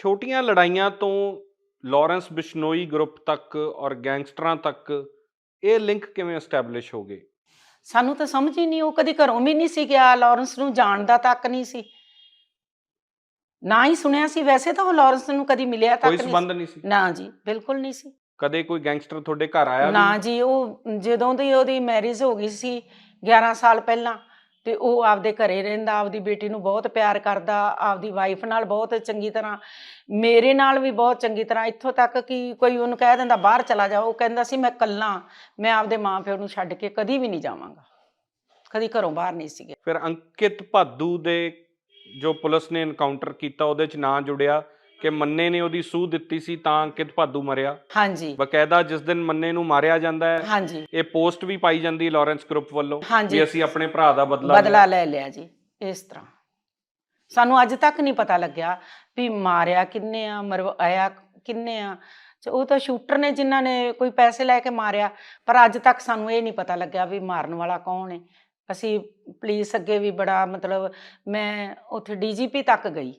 ਛੋਟੀਆਂ ਲੜਾਈਆਂ ਤੋਂ ਲਾਰੈਂਸ ਬਿਸ਼ਨੋਈ ਗਰੁੱਪ ਤੱਕ ਔਰ ਗੈਂਗਸਟਰਾਂ ਤੱਕ ਇਹ ਲਿੰਕ ਕਿਵੇਂ ਐਸਟੈਬਲਿਸ਼ ਹੋ ਗਏ ਸਾਨੂੰ ਤਾਂ ਸਮਝ ਹੀ ਨਹੀਂ ਉਹ ਕਦੀ ਘਰੋਂ ਵੀ ਨਹੀਂ ਸੀ ਗਿਆ ਲਾਰੈਂਸ ਨੂੰ ਜਾਣਦਾ ਤੱਕ ਨਹੀਂ ਸੀ ਨਾ ਹੀ ਸੁਣਿਆ ਸੀ ਵੈਸੇ ਤਾਂ ਉਹ ਲਾਰੈਂਸ ਨੂੰ ਕਦੀ ਮਿਲਿਆ ਤੱਕ ਕੋਈ ਸਬੰਧ ਨਹੀਂ ਸੀ। ਨਾ ਜੀ ਬਿਲਕੁਲ ਨਹੀਂ ਸੀ ਕਦੇ ਕੋਈ ਗੈਂਗਸਟਰ ਤੁਹਾਡੇ ਘਰ ਆਇਆ ਨਾ? ਜੀ ਉਹ ਜਦੋਂ ਦੀ ਉਹਦੀ ਮੈਰਿਜ ਹੋ ਗਈ ਸੀ 11 ਸਾਲ ਪਹਿਲਾਂ ਤੇ ਉਹ ਆਪਦੇ ਘਰੇ ਰਹਿੰਦਾ, ਆਪਦੀ ਬੇਟੀ ਨੂੰ ਬਹੁਤ ਪਿਆਰ ਕਰਦਾ, ਆਪਦੀ ਵਾਈਫ ਨਾਲ ਬਹੁਤ ਚੰਗੀ ਤਰ੍ਹਾਂ, ਮੇਰੇ ਨਾਲ ਵੀ ਬਹੁਤ ਚੰਗੀ ਤਰ੍ਹਾਂ, ਇੱਥੋਂ ਤੱਕ ਕਿ ਕੋਈ ਉਹਨੂੰ ਕਹਿ ਦਿੰਦਾ ਬਾਹਰ ਚਲਾ ਜਾ, ਉਹ ਕਹਿੰਦਾ ਸੀ ਮੈਂ ਕੱਲਾ ਮੈਂ ਆਪਦੇ ਮਾਂ-ਪਿਓ ਨੂੰ ਛੱਡ ਕੇ ਕਦੀ ਵੀ ਨਹੀਂ ਜਾਵਾਂਗਾ। ਕਦੀ ਘਰੋਂ ਬਾਹਰ ਨਹੀਂ ਸੀਗੇ। ਫਿਰ ਅੰਕਿਤ ਭਾਦੂ ਦੇ ਜੋ ਪੁਲਿਸ ਨੇ ਐਨਕਾਊਂਟਰ ਕੀਤਾ, ਉਹਦੇ ਚ ਨਾਂ ਜੁੜਿਆ। ਕਿ ਮੰਨੇ ਨੇ ਉਹਦੀ ਸੂਹ ਦਿੱਤੀ ਸੀ ਤਾਂ ਅੰਕਿਤ ਭਾਦੂ ਮਰਿਆ। ਹਾਂਜੀ। ਬਕਾਇਦਾ ਜਿਸ ਦਿਨ ਮੰਨੇ ਨੂੰ ਮਾਰਿਆ ਜਾਂਦਾ ਹੈ ਹਾਂਜੀ। ਇਹ ਪੋਸਟ ਵੀ ਪਾਈ ਜਾਂਦੀ ਹੈ ਲਾਰੈਂਸ ਗਰੁੱਪ ਵੱਲੋਂ ਹਾਂਜੀ। ਵੀ ਅਸੀਂ ਆਪਣੇ ਭਰਾ ਦਾ ਬਦਲਾ ਬਦਲਾ ਲੈ ਲਿਆ ਜੀ ਇਸ ਤਰ੍ਹਾਂ। ਸਾਨੂੰ ਅੱਜ ਤੱਕ ਨਹੀਂ ਪਤਾ ਲੱਗਿਆ ਵੀ ਮਾਰਿਆ ਕਿੰਨੇ ਆ ਮਰਵਾਇਆ ਕਿੰਨੇ ਆ। ਤੇ ਉਹ ਤਾਂ ਸ਼ੂਟਰ ਨੇ ਜਿਨ੍ਹਾਂ ਨੇ ਕੋਈ ਪੈਸੇ ਲੈ ਕੇ ਮਾਰਿਆ ਪਰ ਅੱਜ ਤੱਕ ਸਾਨੂੰ ਇਹ ਨਹੀਂ ਪਤਾ ਲੱਗਿਆ ਵੀ ਮਾਰਨ ਵਾਲਾ ਕੌਣ ਹੈ। ਅਸੀਂ ਪੁਲਿਸ ਅੱਗੇ ਵੀ ਬੜਾ ਮਤਲਬ ਮੈਂ ਉੱਥੇ ਡੀਜੀਪੀ ਤੱਕ ਗਈ।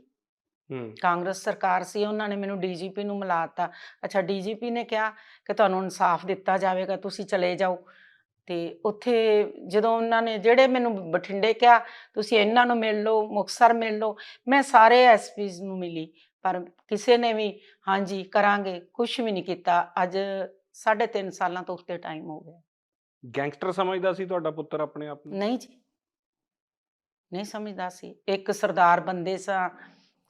ਕਾਂਗਰਸ ਸਰਕਾਰ ਸੀ ਉਹਨਾਂ ਨੇ ਮੈਨੂੰ ਡੀਜੀਪੀ ਨੂੰ ਮਿਲਾਤਾ। ਅੱਛਾ ਡੀਜੀਪੀ ਨੇ ਕਿਹਾ ਕਿ ਤੁਹਾਨੂੰ ਇਨਸਾਫ ਦਿੱਤਾ ਜਾਵੇਗਾ ਤੁਸੀਂ ਚਲੇ ਜਾਓ। ਤੇ ਉੱਥੇ ਜਦੋਂ ਉਹਨਾਂ ਨੇ ਜਿਹੜੇ ਮੈਨੂੰ ਬਠਿੰਡੇ ਕਿਹਾ ਤੁਸੀਂ ਇਹਨਾਂ ਨੂੰ ਮਿਲ ਲਓ ਮੁਕਤਸਰ ਮਿਲ ਲਓ ਮੈਂ ਸਾਰੇ ਐਸਪੀਜ਼ ਨੂੰ ਮਿਲੀ। ਪਰ ਕਿਸੇ ਨੇ ਵੀ ਹਾਂਜੀ ਕਰਾਂਗੇ ਕੁਝ ਵੀ ਨਹੀਂ ਕੀਤਾ। ਅੱਜ 3.5 ਸਾਲਾਂ ਤੋਂ ਉੱਤੇ ਟਾਈਮ ਹੋ ਗਿਆ। ਗੈਂਗਸਟਰ ਸਮਝਦਾ ਸੀ ਤੁਹਾਡਾ ਪੁੱਤਰ ਆਪਣੇ ਆਪ ਨੂੰ? ਨਹੀਂ ਜੀ। ਨਹੀਂ ਸਮਝਦਾ ਸੀ। ਇੱਕ ਸਰਦਾਰ ਬੰਦੇ ਸਾਂ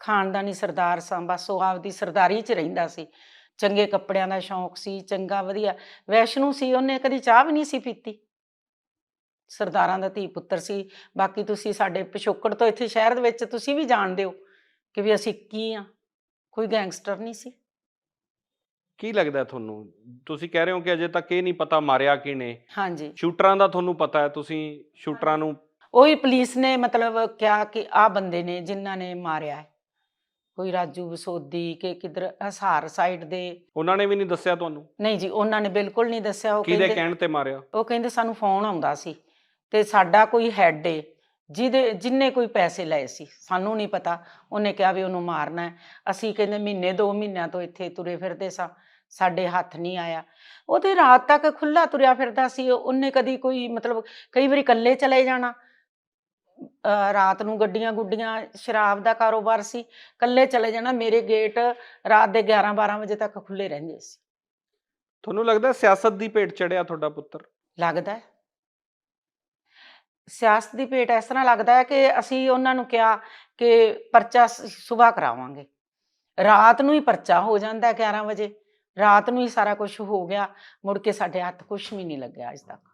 ਖਾਨਦਾਨੀ ਸਰਦਾਰ ਸਾਂ ਬਸ ਉਹ ਆਪਦੀ ਸਰਦਾਰੀ 'ਚ ਰਹਿੰਦਾ ਸੀ। ਚੰਗੇ ਕੱਪੜਿਆਂ ਦਾ ਸ਼ੌਂਕ ਸੀ ਚੰਗਾ ਵਧੀਆ। ਵੈਸ਼ਨੂ ਸੀ ਉਹਨੇ ਕਦੀ ਚਾਹ ਵੀ ਨਹੀਂ ਸੀ ਪੀਤੀ। ਸਰਦਾਰਾਂ ਦਾ ਧੀ ਪੁੱਤਰ ਸੀ। ਬਾਕੀ ਤੁਸੀਂ ਸਾਡੇ ਪਿਛੋਕੜ ਤੋਂ ਇੱਥੇ ਸ਼ਹਿਰ ਦੇ ਵਿੱਚ ਤੁਸੀਂ ਵੀ ਜਾਣਦੇ ਹੋ ਕਿ ਵੀ ਅਸੀਂ ਕੀ ਆ ਕੋਈ ਗੈਂਗਸਟਰ ਨਹੀਂ ਸੀ। ਕੀ ਲੱਗਦਾ ਤੁਹਾਨੂੰ? ਤੁਸੀਂ ਕਹਿ ਰਹੇ ਹੋ ਕਿ ਅਜੇ ਤੱਕ ਇਹ ਨਹੀਂ ਪਤਾ ਮਾਰਿਆ ਕਿਨੇ ਹਾਂਜੀ। ਸ਼ੂਟਰਾਂ ਦਾ ਤੁਹਾਨੂੰ ਪਤਾ ਹੈ ਤੁਸੀਂ ਸ਼ੂਟਰਾਂ ਨੂੰ ਉਹੀ ਪੁਲਿਸ ਨੇ ਮਤਲਬ ਕਿਹਾ ਕਿ ਆ ਬੰਦੇ ਨੇ ਜਿਨ੍ਹਾਂ ਨੇ ਮਾਰਿਆ ਹੈ। ਕੋਈ ਰਾਜੂ ਬਸੋਦੀ ਕਿ ਕਿਧਰ ਹਸਾਰ ਸਾਈਡ ਦੇ। ਉਹਨਾਂ ਨੇ ਵੀ ਨਹੀਂ ਦੱਸਿਆ ਤੁਹਾਨੂੰ? ਨਹੀਂ ਜੀ ਉਹਨਾਂ ਨੇ ਬਿਲਕੁਲ ਨਹੀਂ ਦੱਸਿਆ। ਉਹ ਕਿਹਦੇ ਕਹਿਣ ਤੇ ਮਾਰਿਆ? ਉਹ ਕਹਿੰਦੇ ਸਾਨੂੰ ਫੋਨ ਆਉਂਦਾ ਸੀ ਤੇ ਸਾਡਾ ਕੋਈ ਹੈੱਡ ਏ ਜਿਹਦੇ ਜਿੰਨੇ ਕੋਈ ਪੈਸੇ ਲਏ ਸੀ ਸਾਨੂੰ ਨਹੀਂ ਪਤਾ। ਉਹਨੇ ਕਿਹਾ ਵੀ ਉਹਨੂੰ ਮਾਰਨਾ ਹੈ। ਅਸੀਂ ਕਹਿੰਦੇ ਮਹੀਨੇ ਦੋ ਮਹੀਨਿਆਂ ਤੋਂ ਇੱਥੇ ਤੁਰੇ ਫਿਰਦੇ ਸਾਂ ਸਾਡੇ ਹੱਥ ਨਹੀਂ ਆਇਆ। ਉਹ ਤੇ ਰਾਤ ਤੱਕ ਖੁੱਲਾ ਤੁਰਿਆ ਫਿਰਦਾ ਸੀ। ਉਹਨੇ ਕਦੀ ਕੋਈ ਮਤਲਬ ਕਈ ਵਾਰੀ ਇਕੱਲੇ ਚਲੇ ਜਾਣਾ। ਰਾਤ ਨੂੰ ਗੱਡੀਆਂ ਗੁੱਡੀਆਂ ਸ਼ਰਾਬ ਦਾ ਕਾਰੋਬਾਰ ਸੀ ਇਕੱਲੇ ਚਲੇ ਜਾਣਾ ਮੇਰੇ ਗੇਟ ਰਾਤ ਦੇ 11 12 ਵਜੇ ਤੱਕ ਖੁੱਲੇ ਰਹਿੰਦੇ ਸੀ। ਤੁਹਾਨੂੰ ਲੱਗਦਾ ਸਿਆਸਤ ਦੀ ਭੇਟ ਚੜਿਆ ਤੁਹਾਡਾ ਪੁੱਤਰ? ਲੱਗਦਾ ਹੈ। ਸਿਆਸਤ ਦੀ ਭੇਟ ਇਸ ਤਰ੍ਹਾਂ ਲੱਗਦਾ ਹੈ ਕਿ ਅਸੀਂ ਉਹਨਾਂ ਨੂੰ ਕਿਹਾ ਕਿ ਪਰਚਾ ਸਵੇਰ ਕਰਾਵਾਂਗੇ। ਰਾਤ ਨੂੰ ਹੀ ਪਰਚਾ ਹੋ ਜਾਂਦਾ ਹੈ 11 ਵਜੇ। ਰਾਤ ਨੂੰ ਹੀ ਸਾਰਾ ਕੁਝ ਹੋ ਗਿਆ। ਮੁੜ ਕੇ ਸਾਡੇ ਹੱਥ ਕੁਝ ਵੀ ਨਹੀਂ ਲੱਗਿਆ ਅੱਜ ਤੱਕ।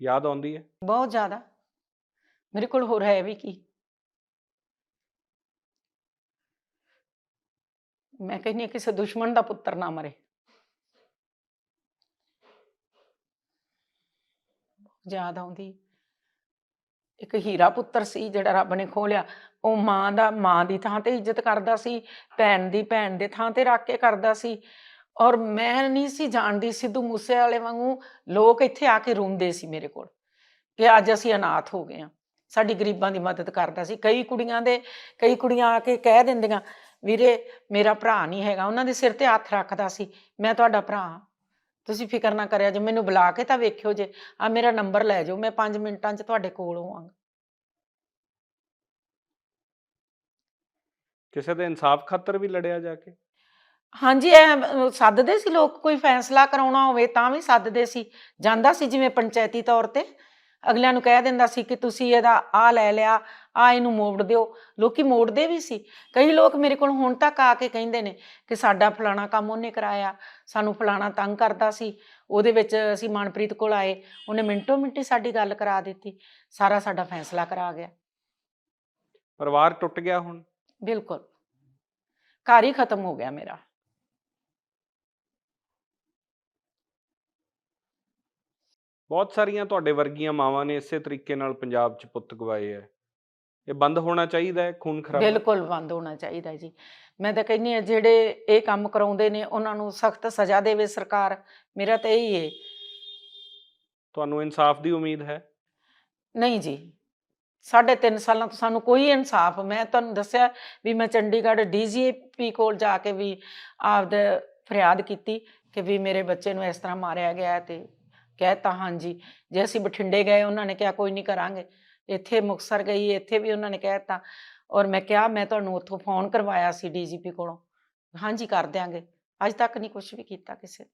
ਯਾਦ ਆਉਂਦੀ ਹੈ? ਬਹੁਤ ਜ਼ਿਆਦਾ। ਮੇਰੇ ਕੋਲ ਹੋਰ ਹੈ ਵੀ ਕੀ? ਮੈਂ ਕਹਿੰਦੀ ਹਾਂ ਕਿਸੇ ਦੁਸ਼ਮਣ ਦਾ ਪੁੱਤਰ ਨਾ ਮਰੇ। ਯਾਦ ਆਉਂਦੀ। ਇੱਕ ਹੀਰਾ ਪੁੱਤਰ ਸੀ ਜਿਹੜਾ ਰੱਬ ਨੇ ਖੋਲਿਆ ਉਹ ਮਾਂ ਦਾ, ਮਾਂ ਦੀ ਥਾਂ ਤੇ ਇੱਜ਼ਤ ਕਰਦਾ ਸੀ, ਭੈਣ ਦੀ ਭੈਣ ਦੇ ਥਾਂ ਤੇ ਰੱਖ ਕੇ ਕਰਦਾ ਸੀ। ਔਰ ਮੈਂ ਨਹੀਂ ਸੀ ਜਾਣਦੀ ਸਿੱਧੂ ਮੂਸੇ ਵਾਲੇ ਵਾਂਗੂ ਲੋਕ ਇੱਥੇ ਆ ਕੇ ਰੋਂਦੇ ਸੀ ਮੇਰੇ ਕੋਲ ਕਿ ਅੱਜ ਅਸੀਂ ਅਨਾਥ ਹੋ ਗਏ ਹਾਂ। ਸਾਡੀ ਗਰੀਬਾਂ ਦੀ ਮਦਦ ਕਰਦਾ ਸੀ। ਕਈ ਕੁੜੀਆਂ ਦੇ, ਕਈ ਕੁੜੀਆਂ ਆ ਕੇ ਕਹਿ ਦਿੰਦੀਆਂ, ਵੀਰੇ, ਮੇਰਾ ਭਰਾ ਨਹੀਂ ਹੈਗਾ। ਉਹਨਾਂ ਦੇ ਸਿਰ ਤੇ ਹੱਥ ਰੱਖਦਾ ਸੀ। ਮੈਂ ਤੁਹਾਡਾ ਭਰਾ ਤੁਸੀਂ ਫਿਕਰ ਨਾ ਕਰਿਆ ਜੇ, ਮੈਨੂੰ ਬੁਲਾ ਕੇ ਤਾਂ ਵੇਖਿਓ ਜੇ। ਆ ਮੇਰਾ ਨੰਬਰ ਲੈ ਜਾਓ। ਮੈਂ 5 ਮਿੰਟਾਂ 'ਚ ਤੁਹਾਡੇ ਕੋਲ ਹੋਵਾਂਗਾ। ਕਿਸੇ ਦੇ ਇਨਸਾਫ ਖਾਤਰ ਵੀ ਲੜਿਆ ਜਾ ਕੇ? ਹਾਂਜੀ ਅਹ, ਸੱਦਦੇ ਸੀ ਲੋਕ ਕੋਈ ਫੈਸਲਾ ਕਰਾਉਣਾ ਹੋਵੇ ਤਾਂ ਵੀ ਸੱਦਦੇ ਸੀ। ਜਾਂਦਾ ਸੀ ਜਿਵੇਂ ਪੰਚਾਇਤੀ ਤੌਰ ਤੇ। ਅਗਲਿਆਂ ਨੂੰ ਕਹਿ ਦਿੰਦਾ ਸੀ ਕਿ ਤੁਸੀਂ ਇਹਦਾ ਆ ਲੈ ਲਿਆ ਆ ਇਹਨੂੰ ਮੋੜ ਦਿਓ। ਲੋਕੀ ਮੋੜਦੇ ਵੀ ਸੀ। ਕਈ ਲੋਕ ਮੇਰੇ ਕੋਲ ਹੁਣ ਤੱਕ ਆ ਕੇ ਕਹਿੰਦੇ ਨੇ ਕਿ ਸਾਡਾ ਫਲਾਣਾ ਕੰਮ ਉਹਨੇ ਕਰਾਇਆ ਸਾਨੂੰ ਫਲਾਣਾ ਤੰਗ ਕਰਦਾ ਸੀ। ਉਹਦੇ ਵਿੱਚ ਅਸੀਂ ਮਨਪ੍ਰੀਤ ਕੋਲ ਆਏ ਉਹਨੇ ਮਿੰਟੋ ਮਿੰਟੀ ਸਾਡੀ ਗੱਲ ਕਰਾ ਦਿੱਤੀ। ਸਾਰਾ ਸਾਡਾ ਫੈਸਲਾ ਕਰਾ ਗਿਆ। ਪਰਿਵਾਰ ਟੁੱਟ ਗਿਆ ਹੁਣ? ਬਿਲਕੁਲ। ਘਰ ਹੀ ਖਤਮ ਹੋ ਗਿਆ ਮੇਰਾ। ਬਹੁਤ ਸਾਰੀਆਂ ਤੁਹਾਡੇ ਵਰਗੀਆਂ ਮਾਵਾਂ ਨੇ ਇਸੇ ਤਰੀਕੇ ਨਾਲ ਪੰਜਾਬ 'ਚ ਪੁੱਤ ਗਵਾਏ ਐ ਇਹ ਬੰਦ ਹੋਣਾ ਚਾਹੀਦਾ ਹੈ ਖੂਨ ਖਰਾਬਾ ਬਿਲਕੁਲ ਬੰਦ ਹੋਣਾ ਚਾਹੀਦਾ ਜੀ। ਮੈਂ ਤਾਂ ਕਹਿੰਦੀ ਹਾਂ ਜਿਹੜੇ ਇਹ ਕੰਮ ਕਰਾਉਂਦੇ ਨੇ ਉਹਨਾਂ ਨੂੰ ਸਖਤ ਸਜ਼ਾ ਦੇਵੇ ਸਰਕਾਰ। ਮੇਰਾ ਤਾਂ ਇਹੀ ਹੈ ਤੁਹਾਨੂੰ ਇਨਸਾਫ ਦੀ ਉਮੀਦ ਹੈ? ਨਹੀਂ ਜੀ। ਸਾਢੇ ਤਿੰਨ ਸਾਲਾਂ ਤੋਂ ਸਾਨੂੰ ਕੋਈ ਇਨਸਾਫ ਮੈਂ ਤੁਹਾਨੂੰ ਦੱਸਿਆ ਵੀ ਮੈਂ ਚੰਡੀਗੜ੍ਹ ਡੀਜੀਪੀ ਕੋਲ ਜਾ ਕੇ ਵੀ ਆਪਦਾ ਫਰਿਆਦ ਕੀਤੀ ਕਿ ਵੀ ਮੇਰੇ ਬੱਚੇ ਨੂੰ ਇਸ ਤਰ੍ਹਾਂ ਮਾਰਿਆ ਗਿਆ ਤੇ ਕਹਿਤਾ ਹਾਂਜੀ, ਜੇ ਅਸੀਂ ਬਠਿੰਡੇ ਗਏ, ਉਹਨਾਂ ਨੇ ਕਿਹਾ ਕੋਈ ਨਹੀਂ ਕਰਾਂਗੇ। ਇੱਥੇ ਮੁਕਸਰ ਗਈ, ਇੱਥੇ ਵੀ ਉਹਨਾਂ ਨੇ ਕਹਿਤਾ ਔਰ ਮੈਂ ਕਿਹਾ, ਮੈਂ ਤੁਹਾਨੂੰ ਉੱਥੋਂ ਫੋਨ ਕਰਵਾਇਆ ਸੀ ਡੀਜੀਪੀ ਕੋਲੋਂ। ਹਾਂਜੀ, ਕਰ ਦਿਆਂਗੇ। ਅੱਜ ਤੱਕ ਨਹੀਂ ਕੁਝ ਵੀ ਕੀਤਾ ਕਿਸੇ